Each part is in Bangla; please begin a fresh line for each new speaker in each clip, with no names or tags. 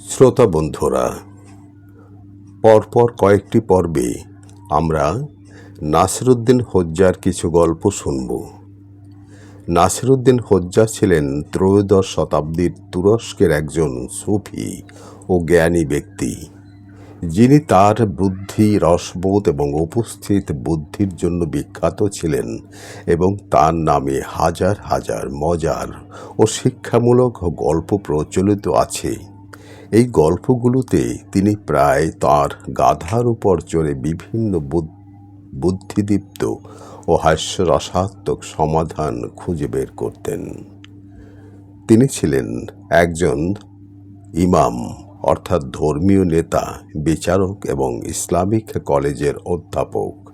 শ্রোতা বন্ধুরা, পরপর কয়েকটি পর্বে আমরা নাসিরুদ্দিন হজ্জার কিছু গল্প শুনব। নাসিরুদ্দিন হজ্জা ছিলেন ত্রয়োদশ শতাব্দীর তুরস্কের একজন সুফি ও জ্ঞানী ব্যক্তি। যিনি তার বুদ্ধি, রসবোধ এবং উপস্থিত বুদ্ধির জন্য বিখ্যাত ছিলেন এবং তার নামে হাজার হাজার মজার ও শিক্ষামূলক গল্প প্রচলিত আছে। এই গল্পগুলোতে তিনি প্রায় তার গাধার উপর চড়ে বিভিন্ন বুদ- বুদ্ধিদীপ্ত ও হাস্যরসাত্মক সমাধান খুঁজে বের করতেন। তিনি ছিলেন একজন ইমাম, অর্থাৎ ধর্মীয় নেতা, বিচারক এবং ইসলামিক কলেজের অধ্যাপক।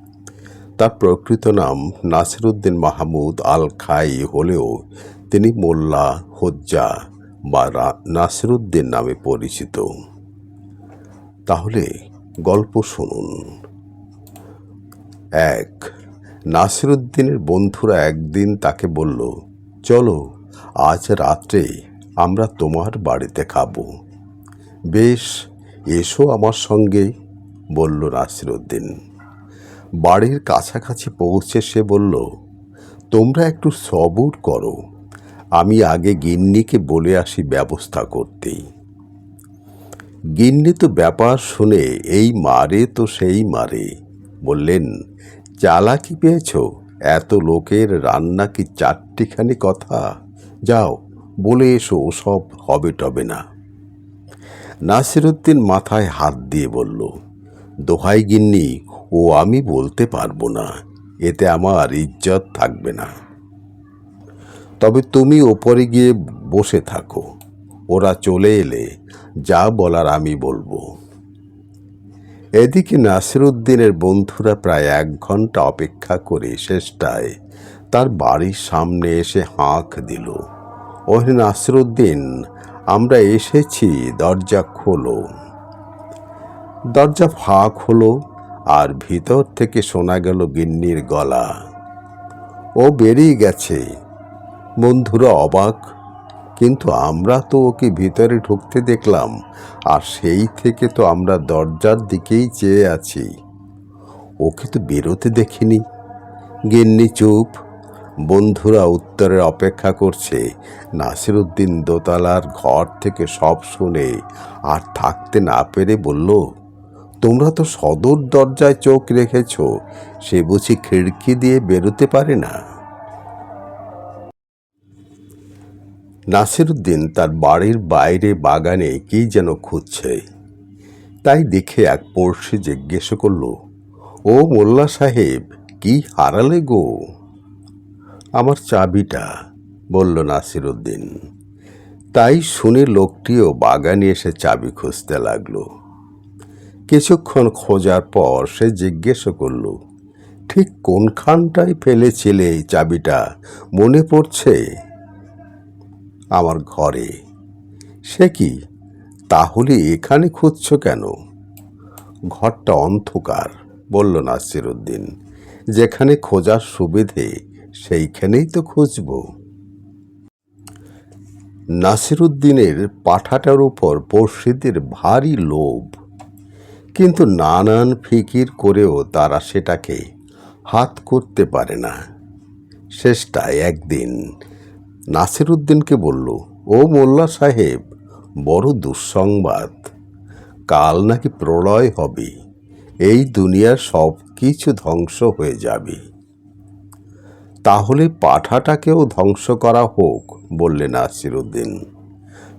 তার প্রকৃত নাম নাসিরুদ্দিন মাহমুদ আল খাই হলেও তিনি মোল্লা, হজ্জা বা নাসিরুদ্দিন নামে পরিচিত। তাহলে গল্প শুনুন। এক, নাসিরুদ্দিনের বন্ধুরা একদিন তাকে বলল, চলো, আজ রাত্রে আমরা তোমার বাড়িতে খাব। বেশ, এসো আমার সঙ্গে, বলল নাসিরুদ্দিন। বাড়ির কাছাকাছি পৌঁছে সে বলল, তোমরা একটু সবুর করো। আমি আগে গিন্নিকে বলে আসি ব্যবস্থা করতেই। গিন্নি তো ব্যাপার শুনে, এই মারে তো সেই মারে। বললেন, চালাকি পেয়েছ? এত লোকের রান্না কি চারটিখানি কথা? যাও, বলে এসো, সব হবে টবে না। নাসিরুদ্দিন মাথায় হাত দিয়ে বলল, দোহাই গিন্নি, ও আমি বলতে পারব না, এতে আমার ইজ্জত থাকবে না। তবে তুমি ওপরে গিয়ে বসে থাকো। ওরা চলে এলে যা বলার আমি বলব। এদিকে নাসিরুদ্দিনের বন্ধুরা প্রায় এক ঘণ্টা অপেক্ষা করে শেষটায় তার বাড়ির সামনে এসে হাঁক দিল। ওহে নাসিরুদ্দিন আমরা এসেছি, দরজা খোলো। দরজা ফাঁক হলো আর ভিতর থেকে শোনা গেল গিন্নির গলা। ও বেরিয়ে গেছে। বন্ধুরা অবাক। কিন্তু আমরা তো ওকে ভিতরে ঢুকতে দেখলাম, আর সেই থেকে তো আমরা দরজার দিকেই চেয়ে আছি। ওকে তো বেরোতে দেখিনি। গিন্নি চুপ। বন্ধুরা উত্তরের অপেক্ষা করছে। নাসিরুদ্দিন দোতলার ঘর থেকে সব শুনে আর থাকতে না পেরে বলল, তোমরা তো সদর দরজায় চোখ রেখেছ। সে বুঝি খিড়কি দিয়ে বেরোতে পারে না? নাসিরুদ্দিন তার বাড়ির বাইরে বাগানে কি যেন খুঁজছে। তাই দেখে এক পড়শি জিজ্ঞেস করল, ও মোল্লা সাহেব, কি হারালে গো? আমার চাবিটা, বলল নাসিরুদ্দিন তাই শুনে লোকটিও বাগানে এসে চাবি খুঁজতে লাগল। কিছুক্ষণ খোঁজার পর সে জিজ্ঞেস করল, ঠিক কোনখানটায় ফেলেছিলে এই চাবিটা? মনে পড়ছে? আমার ঘরে। সে কি? তাহলে এখানে খুঁজছ কেন? ঘরটা অন্ধকার, বলল নাসিরুদ্দিন। যেখানে খোঁজার সুবিধে, সেইখানেই তো খুঁজব। নাসিরুদ্দিনের পাঠাটার উপর পড়শিদের ভারী লোভ। কিন্তু নানান ফিকির করেও তারা সেটাকে হাত করতে পারে না। শেষটায় একদিন নাসিরুদ্দিনকে বলল, ও মোল্লা সাহেব, বড় দুঃসংবাদ। কাল নাকি প্রলয় হবে। এই দুনিয়ার সব কিছু ধ্বংস হয়ে যাবে। তাহলে পাঠাটাকেও ধ্বংস করা হোক বললেন নাসিরুদ্দিন।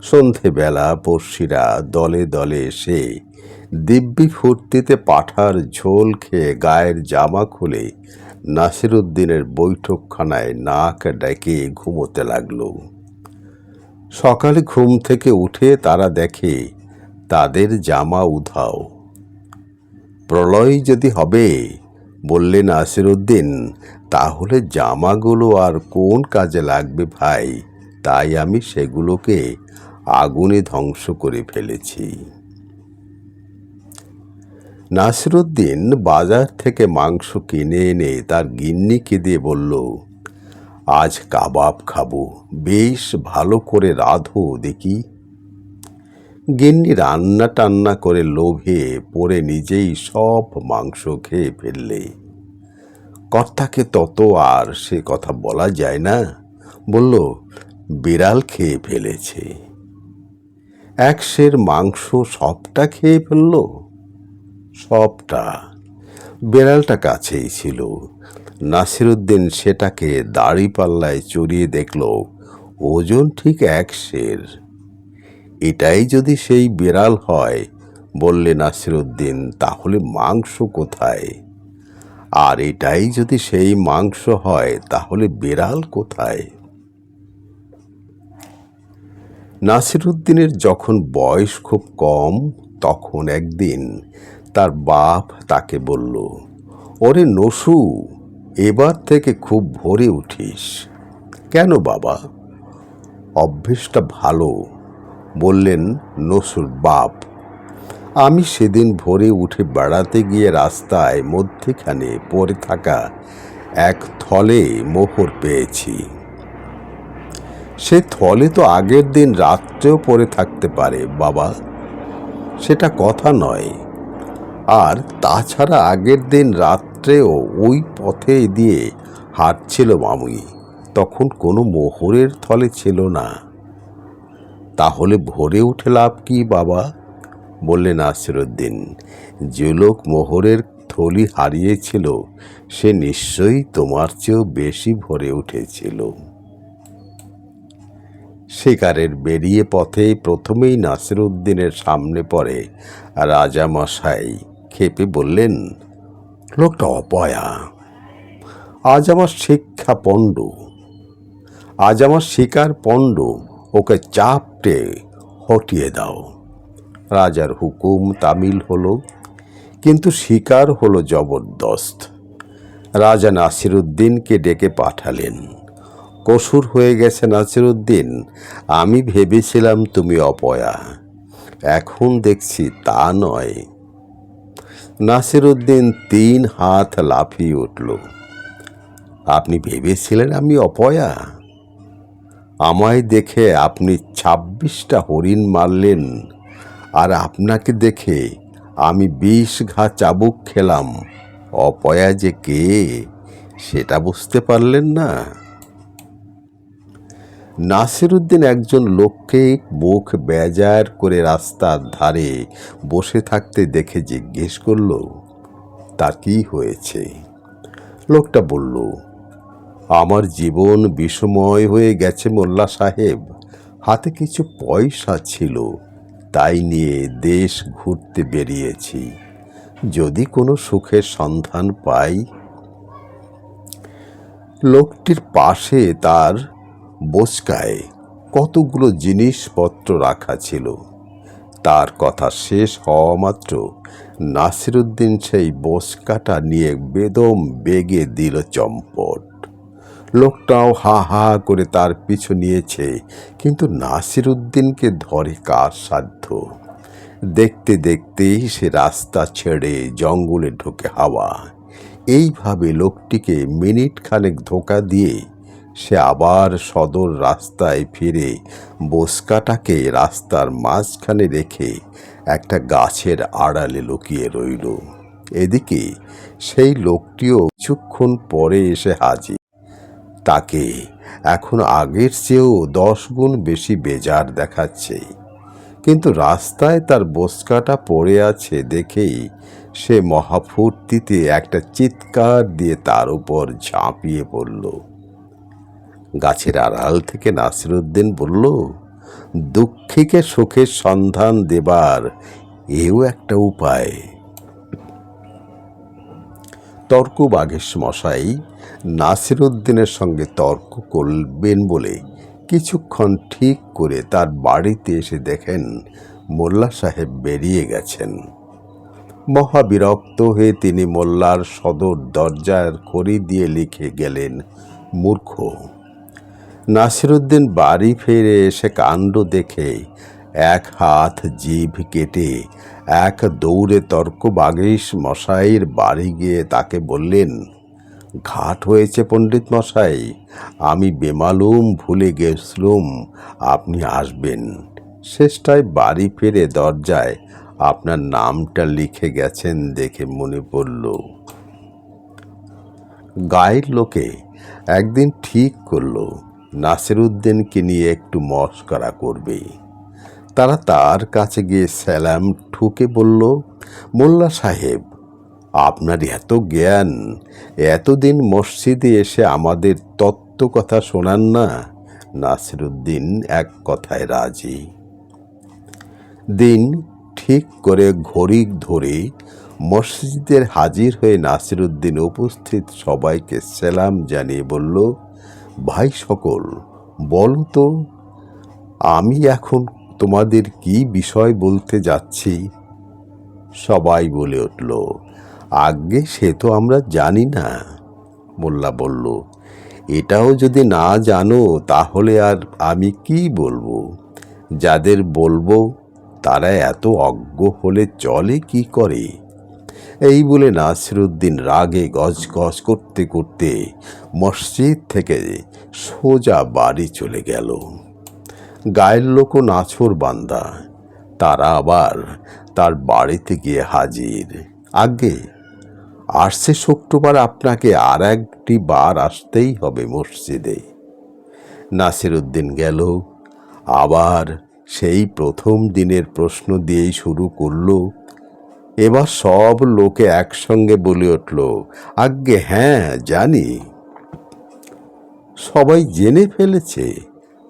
সন্ধেবেলা পড়শিরা দলে দলে এসে দিব্যি ফুর্তিতে পাঠার ঝোল খেয়ে গায়ের জামা খুলে নাসিরুদ্দিনের বৈঠকখানায় নাক ডেকে ঘুমোতে লাগল। সকালে ঘুম থেকে উঠে তারা দেখে তাদের জামা উধাও। প্রলয় যদি হবে বললেন নাসিরুদ্দিন, তাহলে জামাগুলো আর কোন কাজে লাগবে ভাই? তাই আমি সেগুলোকে আগুনে ধ্বংস করে ফেলেছি। নাসিরুদ্দিন বাজার থেকে মাংস কিনে এনে তার গিন্নিকে দিয়ে বলল, আজ কাবাব খাব, বেশ ভালো করে রাঁধো দেখি। গিন্নি রান্না টান্না করে লোভে পরে নিজেই সব মাংস খেয়ে ফেললে। কর্তাকে তত আর সে কথা বলা যায় না? বলল, বিড়াল খেয়ে ফেলেছে। এক সের মাংস সবটা খেয়ে ফেলল? সবটা। বেড়ালটা কাছেই ছিল। নাসিরুদ্দিন সেটাকে দাড়ি পাল্লায় চড়িয়ে দেখল, ওজন ঠিক এক সের। এটাই যদি সেই বিড়াল হয়, বললে নাসিরুদ্দিন, তাহলে মাংস কোথায়? আর এটাই যদি সেই মাংস হয়, তাহলে বিড়াল কোথায়? নাসিরুদ্দিনের যখন বয়স খুব কম, তখন একদিন তার বাপ তাকে বলল, ওরে নসু, এবার থেকে খুব ভোরে উঠিস। কেন বাবা? অভ্যেসটা ভালো। বললেন নসুর বাপ। আমি সেদিন ভোরে উঠে বেড়াতে গিয়ে রাস্তায় মধ্যেখানে পড়ে থাকা এক থলে মোহর পেয়েছি। সে থলে তো আগের দিন রাত্রেও পড়ে থাকতে পারে বাবা। সেটা কথা নয়। আর তাছাড়া আগের দিন রাত্রেও ওই পথে দিয়ে হাঁটছিল মামুই তখন কোনো মোহরের থলে ছিল না। তাহলে ভোরে উঠে লাভ কি বাবা? বললেন নাসিরুদ্দিন। যে লোক মোহরের থলি হারিয়েছিল, সে নিশ্চয়ই তোমার চেয়েও বেশি ভরে উঠেছিল। শিকারের বেরিয়ে পথে প্রথমেই নাসিরুদ্দিনের সামনে পড়ে রাজামশাই। খেপে বললেন, লোকটা অপয়া। আজ আমার শিক্ষা পণ্ড। আজ আমার শিকার পণ্ড। ওকে চাপটে হটিয়ে দাও। রাজার হুকুম তামিল হলো, কিন্তু শিকার হলো জবরদস্ত। রাজা নাসিরুদ্দিনকে ডেকে পাঠালেন। কসুর হয়ে গেছে নাসিরুদ্দিন, আমি ভেবেছিলাম তুমি অপয়া। এখন দেখছি তা নয়। নাসিরুদ্দিন তিন হাত লাফিয়ে উঠল। আপনি ভেবেছিলেন আমি অপয়া? আমায় দেখে আপনি ছাব্বিশটা হরিণ মারলেন আর আপনাকে দেখে আমি বিষ ঘা চাবুক খেলাম। অপয়া যে কে, সেটা বুঝতে পারলেন না। নাসিরুদ্দিন একজন লোককে মুখ বেজার করে রাস্তার ধারে বসে থাকতে দেখে জিজ্ঞেস করল, তার কি হয়েছে? লোকটা বলল, আমার জীবন বিষময় হয়ে গেছে মোল্লা সাহেব। হাতে কিছু পয়সা ছিল, তাই নিয়ে দেশ ঘুরতে বেরিয়েছি। যদি কোনো সুখের সন্ধান পাই? লোকটির পাশে তার বোচকায় কতগুলো জিনিসপত্র রাখা ছিল। তার কথা শেষ হওয়া মাত্র নাসিরুদ্দিন সেই বোচকাটা নিয়ে বেদম বেগে দিল চম্পট। লোকটাও হা হা করে তার পিছু নিয়েছে, কিন্তু নাসিরুদ্দিনকে ধরে কার সাধ্য? দেখতে দেখতেই সে রাস্তা ছেড়ে জঙ্গলে ঢুকে হাওয়া। এইভাবে লোকটিকে মিনিট খানেক ধোকা দিয়ে সে আবার সদর রাস্তায় ফিরে বোসকাটাকে রাস্তার মাঝখানে রেখে একটা গাছের আড়ালে লুকিয়ে রইল। এদিকে সেই লোকটিও কিছুক্ষণ পরে এসে হাজির। তাকে এখন আগের চেয়েও দশ গুণ বেশি বেজার দেখাচ্ছে। কিন্তু রাস্তায় তার বোসকাটা পড়ে আছে দেখেই সে মহাফূর্তিতে একটা চিৎকার দিয়ে তার উপর ঝাঁপিয়ে পড়ল। গাছের আড়াল থেকে নাসিরুদ্দিন বলল, দুঃখীকে সুখের সন্ধান দেবার এও একটা উপায়। তর্ক বাঘেশ মশাই নাসিরুদ্দিনের সঙ্গে তর্ক করবেন বলে কিছুক্ষণ ঠিক করে তার বাড়িতে এসে দেখেন মোল্লা সাহেব বেরিয়ে গেছেন। মহাবিরক্ত হয়ে তিনি মোল্লার সদর দরজার খড়ি দিয়ে লিখে গেলেন, মূর্খ। নাসিরুদ্দিন বাড়ি ফিরে এসে কাণ্ড দেখে এক হাত জিভ কেটে এক দৌড়ে তর্ক বাগিস মশাইয়ের বাড়ি গিয়ে তাকে বললেন, ঘাট হয়েছে পণ্ডিত মশাই, আমি বেমালুম ভুলে গেছলুম, আপনি আসবেন। শেষটায় বাড়ি ফিরে দরজায় আপনার নামটা লিখে গেছেন দেখে মনে পড়ল। গায়ের লোকে একদিন ঠিক করল নাসিরুদ্দিনকে নিয়ে একটু মস্করা করবে। তারা তার কাছে গিয়ে সালাম ঠুকে বলল, মোল্লা সাহেব আপনার এত জ্ঞান, এতদিন মসজিদে এসে আমাদের তত্ত্ব কথা শোনান না? নাসিরুদ্দিন এক কথায় রাজি। দিন ঠিক করে ঘড়ি ধরে মসজিদের হাজির হয়ে নাসিরুদ্দিন উপস্থিত সবাইকে সেলাম জানিয়ে বলল ভাই সকল, বলো তো, আমি এখন তোমাদের কি বিষয় বলতে যাচ্ছি? সবাই বলে উঠল আগে সে তো আমরা জানি না। মোল্লা বলল, এটাও যদি না জানো, তাহলে আর আমি কি বলব? যাদের বলব, তারা এত অজ্ঞ হলে চলে কি করে? এই বলে নাসিরুদ্দিন রাগে গজগজ করতে করতে মসজিদ থেকে সোজা বাড়ি চলে গেল। গায়ের লোকও নাছর বান্দা, তারা আবার তার বাড়িতে গিয়ে হাজির। আগে আসছে শুক্রবার আপনাকে আর একটি বার আসতেই হবে মসজিদে। নাসিরুদ্দিন গেল, আবার সেই প্রথম দিনের প্রশ্ন দিয়েই শুরু করল এবার সব লোকে একসঙ্গে বলে উঠল, আজ্ঞে হ্যাঁ জানি। সবাই জেনে ফেলেছে।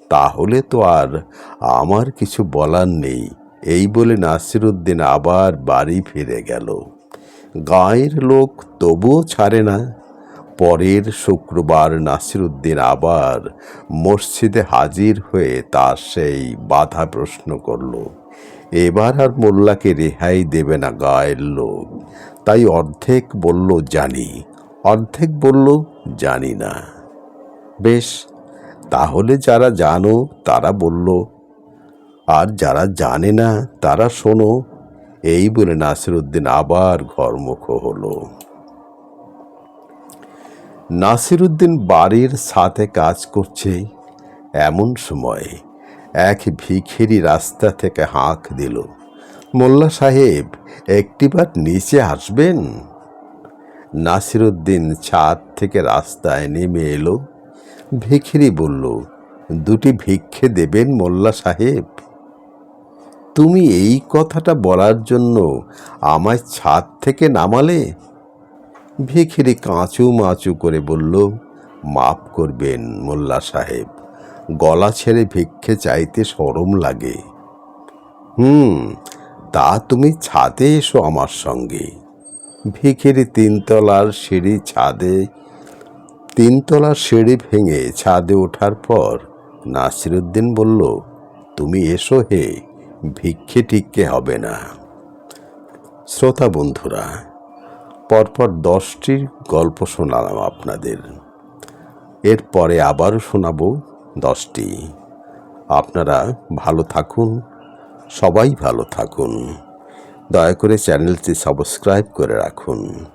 তাহলে তো আর আমার কিছু বলার নেই। এই বলে নাসিরুদ্দিন আবার বাড়ি ফিরে গেল। গাঁয়ের লোক তবুও ছাড়ে না। পরের শুক্রবার নাসিরুদ্দিন আবার মসজিদে হাজির হয়ে তার সেই বাধা প্রশ্ন করল। এবার আর মোল্লাকে রেহাই দেবে না গায়ের লোক তাই অর্ধেক বলল, জানি। অর্ধেক বলল, জানি না। বেশ, তাহলে যারা জানো, তারা বলল। আর যারা জানে না, তারা শোনো। এই বলে নাসিরুদ্দিন আবার ঘরমুখ হলো। নাসিরুদ্দিন বাড়ির সাথে কাজ করছে এমন সময় এক ভিখিরি রাস্তা থেকে হাঁক দিল। মোল্লা সাহেব একটিবার নিচে আসবেন? নাসিরুদ্দিন ছাদ থেকে রাস্তায় নেমে এলো। ভিখিরি বলল, দুটি ভিক্ষে দেবেন মোল্লা সাহেব? তুমি এই কথাটা বলার জন্য আমায় ছাদ থেকে নামালে? ভিখিরি কাঁচু মাচু করে বলল, মাফ করবেন মোল্লা সাহেব। গলা ছেড়ে ভিক্ষে চাইতে সরম লাগে। হুম, তা তুমি ছাদে এসো আমার সঙ্গে। ভিখিরি তিনতলার সিঁড়ি ছাদে, তিনতলার সিঁড়ি ভেঙে ছাদে ওঠার পর নাসিরুদ্দিন বলল, তুমি এসো হে, ভিক্ষে টিক্ষে হবে না। শ্রোতা বন্ধুরা, পরপর দশটির গল্প শোনালাম আপনাদের। এরপরে আবারও শোনাবো দশটি। আপনারা ভালো থাকুন সবাই ভালো থাকুন। দয়া করে চ্যানেলটি সাবস্ক্রাইব করে রাখুন।